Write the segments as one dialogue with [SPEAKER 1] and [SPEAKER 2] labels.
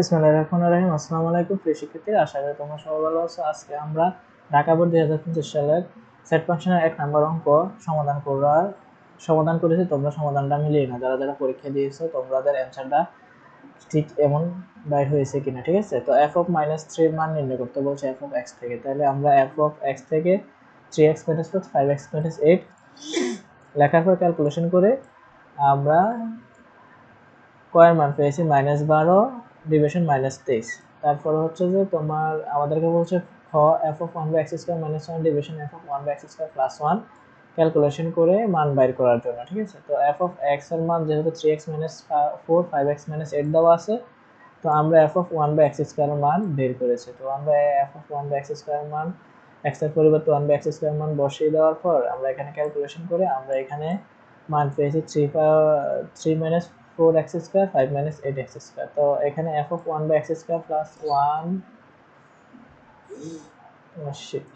[SPEAKER 1] বিসমিল্লাহির রহমানির রহিম। আসসালামু আলাইকুম প্রিয় শিক্ষার্থী আশা করি তোমরা সবাই ভালো আছো। আজকে আমরা ঢাকা বোর্ড দুই হাজার পঁচিশ সালের সেট ফাংশনের এক নম্বর অঙ্ক সমাধান করার সমাধান করেছি। তোমরা সমাধানটা মিলিয়ে না যারা যারা পরীক্ষা দিয়েছ, তোমাদের অ্যান্সারটা ঠিক এমন বাইর হয়েছে কিনা, ঠিক আছে? তো এফ অফ মাইনাস থ্রির মান নির্ণয় করতে বলছে এফ অফ এক্স থেকে। তাহলে আমরা এফ অফ এক্স থেকে three x minus plus five x minus eight লেখার পর ক্যালকুলেশন করে আমরা কয়ের মান পেয়েছি? মাইনাস বারো ডিভিশন মাইনাস তেইশ তারপরে হচ্ছে যে তোমার, আমাদেরকে বলছে খ f of one by x square minus one division f of one by x square plus one calculation করে মান বাইর করার জন্য, ঠিক আছে? তো এফ অফ এক্সের মান যেহেতু three x minus four five x minus eight দেওয়া আছে, তো আমরা f of one by x square মান বের করেছি। তো আমরা f of one by x square মান এক্সের পরিবর্তে ওয়ান বাই এক্স স্কোয়ার মান বসিয়ে দেওয়ার পর আমরা এখানে ক্যালকুলেশন করে আমরা এখানে মান পেয়েছি three three minus four x square five minus eight x square তো এখানে f of one by x square plus one sheet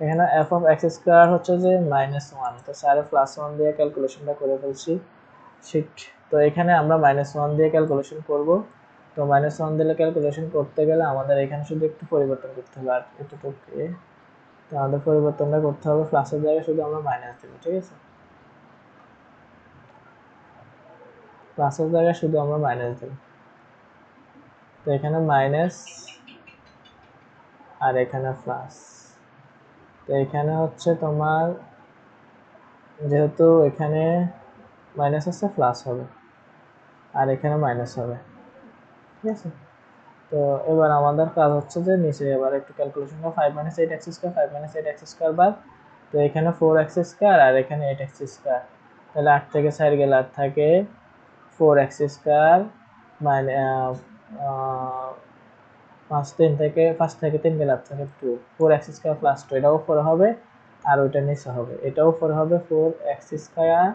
[SPEAKER 1] এখানে এফ অফ এক্স স্কোয়ার হচ্ছে যে মাইনাস ওয়ান তো স্যারে প্লাস ওয়ান দিয়ে ক্যালকুলেশনটা করে ফেলছি। শিট তো এখানে আমরা মাইনাস ওয়ান দিয়ে ক্যালকুলেশন করব। তো মাইনাস ওয়ান দিলে ক্যালকুলেশন করতে গেলে আমাদের এখানে শুধু একটু পরিবর্তন করতে হবে আর এতটুকু তো আমাদের পরিবর্তনটা করতে হবে প্লাসের জায়গায় শুধু আমরা মাইনাস দেবো, ঠিক আছে? প্লাসের জায়গায় শুধু আমরা মাইনাস দেব তো এখানে মাইনাস আর এখানে প্লাস তো এখানে হচ্ছে তোমার, যেহেতু এখানে মাইনাস আছে প্লাস হবে। আর এখানে মাইনাস হবে। ঠিক আছে? তো এবার আমাদের কাজ হচ্ছে যে নিচে এবার একটু ক্যালকুলেশন করো। Five minus eight x square five minus eight x square বার তো এখানে ফোর এক্স স্কোয়ার আর এখানে এইট এক্স স্কোয়ার তাহলে আট থেকে চার গেলে আট থাকে ফোর এক্স স্কোয়ার মানে পাঁচ তিন থেকে, পাঁচ থেকে তিন গেলে থেকে two. Four x square plus two এটাও ফোর হবে, আর ওইটা নিচে হবে। এটাও ফোর হবে four x square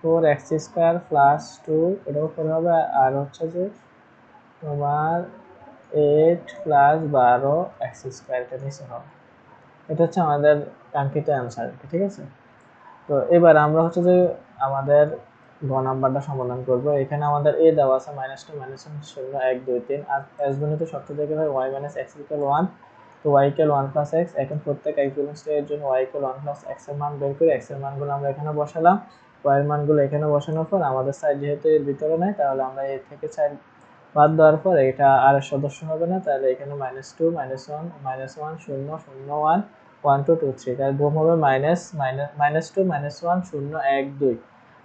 [SPEAKER 1] four x square plus two এটাও ফোর হবে, আর হচ্ছে যে তোমার এইট প্লাস বারো এক্স স্কোয়ার, এটা নিচে হবে। এটা হচ্ছে আমাদের কাঙ্ক্ষিত অ্যান্সার ঠিক আছে? তো এবার আমরা হচ্ছে যে আমাদের গ নাম্বারটা সমাধান করব। এখানে আমাদের এ দেওয়া আছে মাইনাস টু মাইনাস শূন্য, এক, দুই, তিন। আর এস গণিত শর্ত থেকে হয়? Y minus x equal one তো y equal one plus x এখন প্রত্যেক ইকুয়ালেন্স এর জন্য ওয়াই ইকুয়াল ওয়ান প্লাস এক্সের মান বের করে এক্সের মানগুলো আমরা এখানে বসালাম। ওয়াই এর মানগুলো এখানে বসানোর পর আমাদের সাইড যেহেতু এর ভিতরে নাই, তাহলে আমরা এ থেকে সাইড বাদ দেওয়ার পর এটা আর সদস্য হবে না। তাহলে এখানে minus two minus one minus one শূন্য শূন্য one one two two three তাহলে বোম হবে minus minus minus two minus one শূন্য, এক, দুই।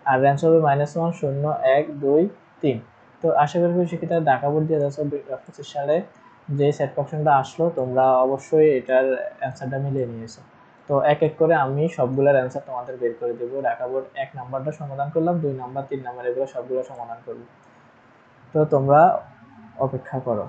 [SPEAKER 1] আর র্যান্স হবে মাইনাস ওয়ান শূন্য, এক, দুই, তিন। তো আশা করি শিক্ষিত ঢাকা বোর্ড হাজার পঁচিশ সালে যে সেট অপশনটা আসলো, তোমরা অবশ্যই এটার অ্যান্সারটা মিলিয়ে নিয়েছো। তো এক এক করে আমি সবগুলোর অ্যান্সার তোমাদের বের করে দেবো। ঢাকা বোর্ড এক নাম্বারটা সমাধান করলাম, দুই নাম্বার, তিন নাম্বার, এগুলো সবগুলো সমাধান করব। তো তোমরা অপেক্ষা করো।